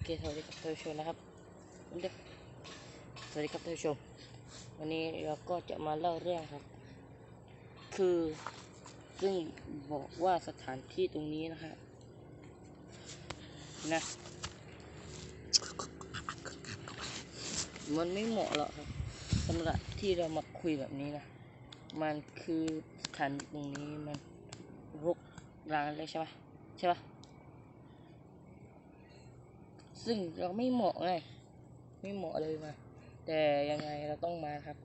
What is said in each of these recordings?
โอเคสวัสดีครับท่านผู้ชมนะครับเดสวัสดีครับท่านผู้ชม วันนี้เราก็จะมาเล่าเรื่องครับ คือซึ่งบอกว่าสถานที่ตรงนี้นะฮะนะ มันไม่เหมาะหรอกครับสำหรับที่เรามาคุยแบบนี้นะ มันคือสถานตรงนี้มันรกร้างเลยใช่ปะใช่ปะ ซึ่งเราไม่เหมาะไงไม่เหมาะเลยมา แต่ยังไงเราต้องมาครับ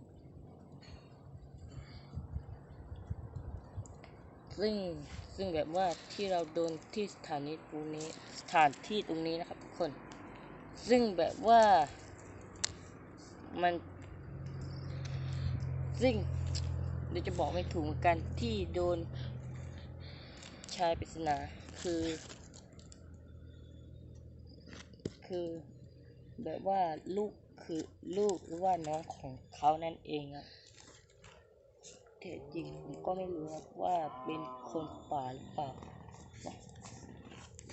ซึ่งซึ่งแบบว่าที่เราโดนที่สถานีตรงนี้สถานที่ตรงนี้นะครับทุกคน ซึ่งแบบว่ามัน ซึ่งเดี๋ยวจะบอกไม่ถูกเหมือนกันที่โดนชายปริศนาคือ คือ แบบว่าลูกคือลูกหรือว่าน้องของเขานั่นเองอะแต่จริงผมก็ไม่รู้ครับว่าเป็นคนป่าหรือเปล่า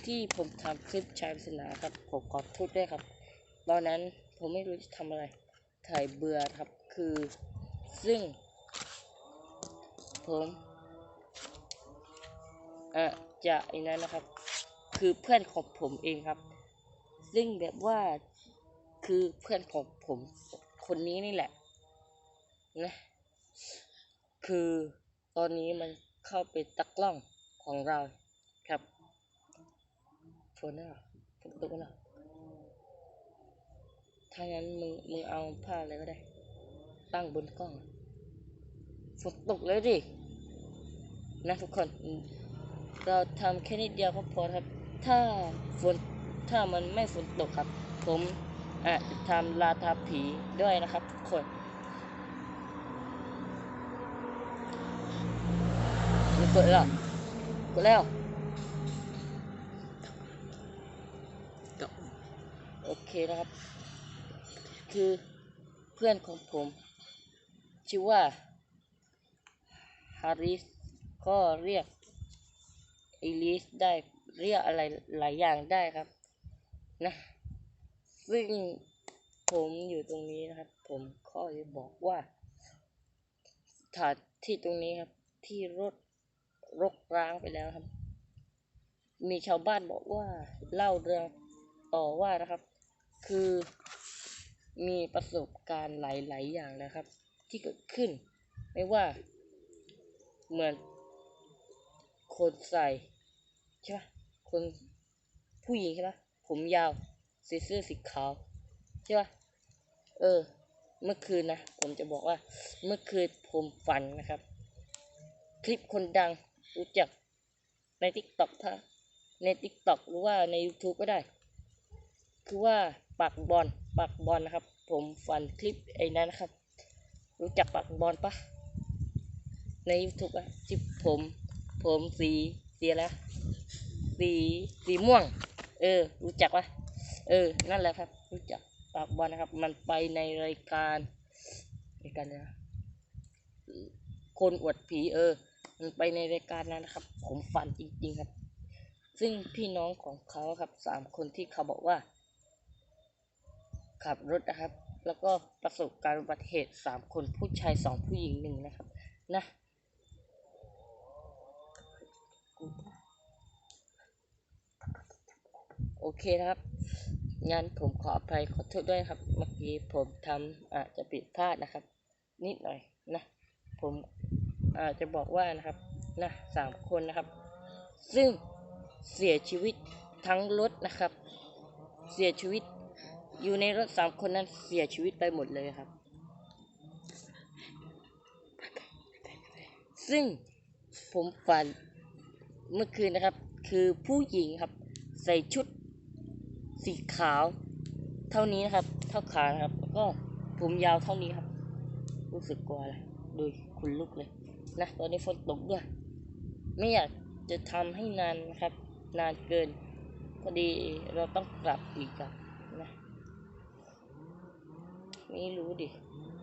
ที่ผมทำคลิปชายปริศนาครับ ผมขอโทษด้วยครับ ตอนนั้นผมไม่รู้จะทำอะไร ถ่ายเบื่อครับคือ ซึ่ง ผมอะจะไอ้นั้นนะครับ คือเพื่อนของผมเองครับ ซึ่งแบบว่าคือเพื่อนของผมคนนี้นี่แหละนะคือตอนนี้มันเข้าไปตักล่องของเราครับฝนน่ะฝนตกน่ะถ้างั้นมึงมึงเอาผ้าอะไรก็ได้ ตั้งบนกล้องฝนตกเลยดินะทุกคน เราทำแค่นิดเดียวก็พอครับ ถ้าฝน ถ้ามันไม่ฝนตกครับ ผมอาจจะทำลาทาผีด้วยนะครับทุกคนมันกดแล้วกดแล้วโอเคนะครับ คือเพื่อนของผม ชื่อว่าฮาริสก็เรียกไอริสได้เรียกอะไรหลายอย่างได้ครับ นะ ซึ่งผมอยู่ตรงนี้นะครับ ผมก็จะบอกว่าสถานที่ตรงนี้ครับ ที่รถรกร้างไปแล้วครับ มีชาวบ้านบอกว่าเล่าเรื่องต่อว่านะครับ คือมีประสบการณ์หลาย ๆ อย่างนะครับ ที่เกิดขึ้น ไม่ว่าเหมือนคนใส่ใช่ปะคนผู้หญิงใช่ปะ ผมยาวใส่เสื้อสีขาวใช่ปะเออ เมื่อคืนนะผมจะบอกว่า เมื่อคืนผมฝันนะครับ คลิปคนดังรู้จักในทิกตอกถ้าในทิกตอกหรือว่าใน YouTube ก็ได้ คือว่าปักบอลปักบอลนะครับ ผมฝันคลิปไอ้นั้นนะครับ รู้จักปักบอลปะใน YouTube อะที่ผม ผมสีสีอะไรสีสีม่วง เออ รู้จักปะเออ นั่นแหละครับ รู้จักปากบอลนะครับ มันไปในรายการรายการนะคนอวดผีเออ มันไปในรายการนั้นนะครับ ผมฝันจริง ๆครับ ซึ่งพี่น้องของเขาครับสามคนที่เขาบอกว่า ขับรถนะครับ แล้วก็ประสบการณ์อุบัติเหตุสามคนผู้ชายสองผู้หญิงหนึ่งนะครับ นะ โอเคนะครับงั้นผมขออภัยขอโทษด้วยครับ เมื่อกี้ผมทำอาจจะผิดพลาดนะครับ นิดหน่อยนะ ผมอาจจะบอกว่านะครับนะสามคนนะครับ ซึ่งเสียชีวิตทั้งรถนะครับ เสียชีวิตอยู่ในรถสามคนนั้นเสียชีวิตไปหมดเลยครับ ซึ่งผมฝันเมื่อคืนนะครับ คือผู้หญิงครับ ใส่ชุด สีขาว เท่านี้นะครับ เท่าขานะครับแล้วก็ผมยาวเท่านี้ครับ รู้สึกกลัวเลยดูคุณลุกเลยนะตอนนี้ฝนตกด้วย ไม่อยากจะทำให้นานนะครับ นานเกิน พอดีเราต้องกลับอีกอะนะไม่รู้ดิ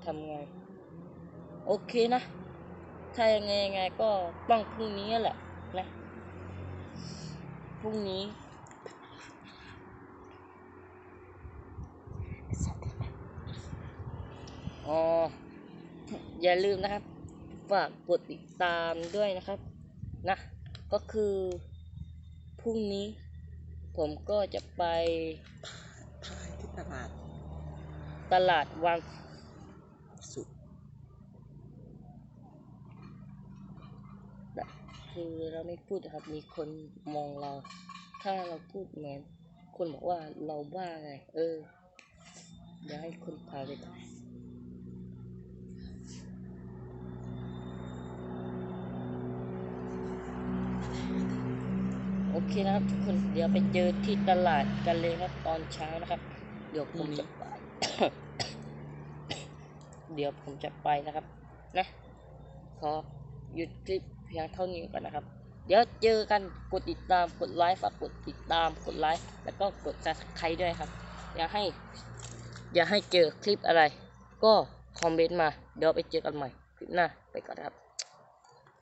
ทำไง โอเคนะ ถ้ายังไงยังไงก็ต้องพรุ่งนี้แหละนะพรุ่งนี้ อ๋ออย่าลืมนะครับ ฝากกดติดตามด้วยนะครับ นะ ก็คือพรุ่งนี้ ผมก็จะไปถ่ายที่ตลาด ตลาดวังสุดคือเราไม่พูดครับ มีคนมองเรา ถ้าเราพูดเหมือนคนบอกว่าเราบ้าไง เออเดี๋ยวให้คนพาไปถ่า เคนะครับทุกคนเดี๋ยวไปเจอที่ตลาดกันเลยครับตอนเช้านะครับ เดี๋ยวผมจะไปเดี๋ยวผมจะไปนะครับ นะขอหยุดคลิปเพียงเท่านี้ก่อนนะครับ เดี๋ยวเจอกันกดติดตามกดไลค์ฝากกดติดตามกดไลค์แล้วก็กด subscribe ด้วยครับ อยากให้ อยากให้เจอคลิปอะไร ก็คอมเมนต์มา เดี๋ยวไปเจอกันใหม่คลิปหน้าไปก่อนครับ